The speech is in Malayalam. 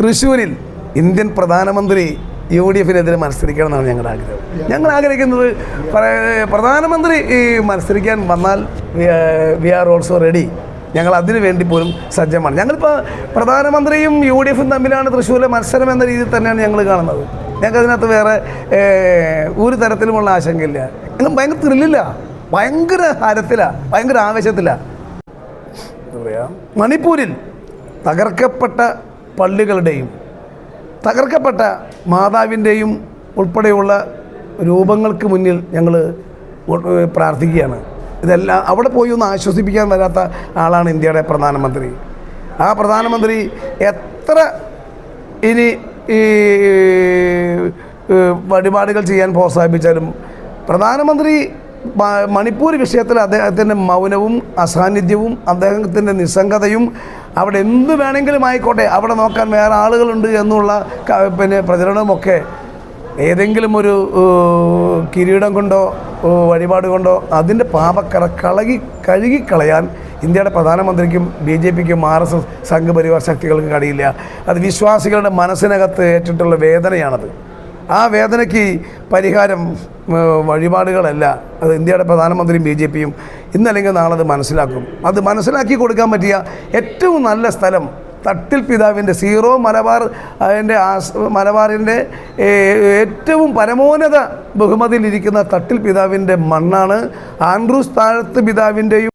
തൃശ്ശൂരിൽ ഇന്ത്യൻ പ്രധാനമന്ത്രി യു ഡി എഫിനെതിരെ മത്സരിക്കണം എന്നാണ് ഞങ്ങളുടെ ആഗ്രഹം. ഞങ്ങൾ ആഗ്രഹിക്കുന്നത് പ്ര- പ്രധാനമന്ത്രി മത്സരിക്കാൻ വന്നാൽ വി ആർ ഓൾസോ റെഡി. ഞങ്ങൾ അതിനു വേണ്ടി പോലും സജ്ജമാണ്. ഞങ്ങളിപ്പോൾ പ്രധാനമന്ത്രിയും യു ഡി എഫും തമ്മിലാണ് തൃശ്ശൂരിലെ മത്സരം എന്ന രീതിയിൽ തന്നെയാണ് ഞങ്ങൾ കാണുന്നത്. ഞങ്ങൾക്ക് അതിനകത്ത് വേറെ ഒരു തരത്തിലുമുള്ള ആശങ്കയില്ല. ഞങ്ങൾ ഭയങ്കര ത്രില്ലില്ല ഭയങ്കര ഹരത്തിലാണ് ഭയങ്കര ആവേശത്തിലാണ് എന്താ പറയുക മണിപ്പൂരിൽ തകർക്കപ്പെട്ട പള്ളികളുടെയും തകർക്കപ്പെട്ട മാതാവിന്റെയും ഉൾപ്പെടെയുള്ള രൂപങ്ങൾക്ക് മുന്നിൽ ഞങ്ങൾ പ്രാർത്ഥിക്കുകയാണ്. ഇതെല്ലാം അവിടെ പോയി ഒന്ന് ആശ്വസിപ്പിക്കാൻ വരാത്ത ആളാണ് ഇന്ത്യയുടെ പ്രധാനമന്ത്രി. ആ പ്രധാനമന്ത്രി എത്ര ഇനി ഈ വഴിപാടുകൾ ചെയ്യാൻ പ്രോത്സാഹിപ്പിച്ചാലും പ്രധാനമന്ത്രി മണിപ്പൂർ വിഷയത്തിൽ അദ്ദേഹത്തിന്റെ മൗനവും അസാന്നിധ്യവും അദ്ദേഹത്തിന്റെ നിസ്സംഗതയും അവിടെ എന്ത് വേണമെങ്കിലും ആയിക്കോട്ടെ അവിടെ നോക്കാൻ വേറെ ആളുകളുണ്ട് എന്നുള്ള പിന്നെ പ്രചരണമൊക്കെ ഏതെങ്കിലും ഒരു കിരീടം കൊണ്ടോ വഴിപാട് കൊണ്ടോ അതിന്റെ പാപക്കറ കളകി കഴുകിക്കളയാൻ ഇന്ത്യയുടെ പ്രധാനമന്ത്രിക്കും ബി ജെ പിക്കും ആർ എസ് എസ് സംഘപരിവാർ ശക്തികൾക്കും കഴിയില്ല അത് വിശ്വാസികളുടെ മനസ്സിനകത്ത് ഏറ്റിട്ടുള്ള വേദനയാണത്. ആ വേദനയ്ക്ക് പരിഹാരം വഴിപാടുകളല്ല. അത് ഇന്ത്യയുടെ പ്രധാനമന്ത്രിയും ബി ജെ പിയും ഇന്നല്ലെങ്കിൽ നാളെ അത് മനസ്സിലാക്കും. അത് മനസ്സിലാക്കി കൊടുക്കാൻ പറ്റിയ ഏറ്റവും നല്ല സ്ഥലം തട്ടിൽ പിതാവിന്റെ സീറോ മലബാർ അതിന്റെ മലബാറിന്റെ ഏറ്റവും പരമോന്നത ബഹുമതിയിലിരിക്കുന്ന തട്ടിൽ പിതാവിന്റെ മണ്ണാണ്. ആൻഡ്രൂസ് താഴത്ത് പിതാവിന്റെയും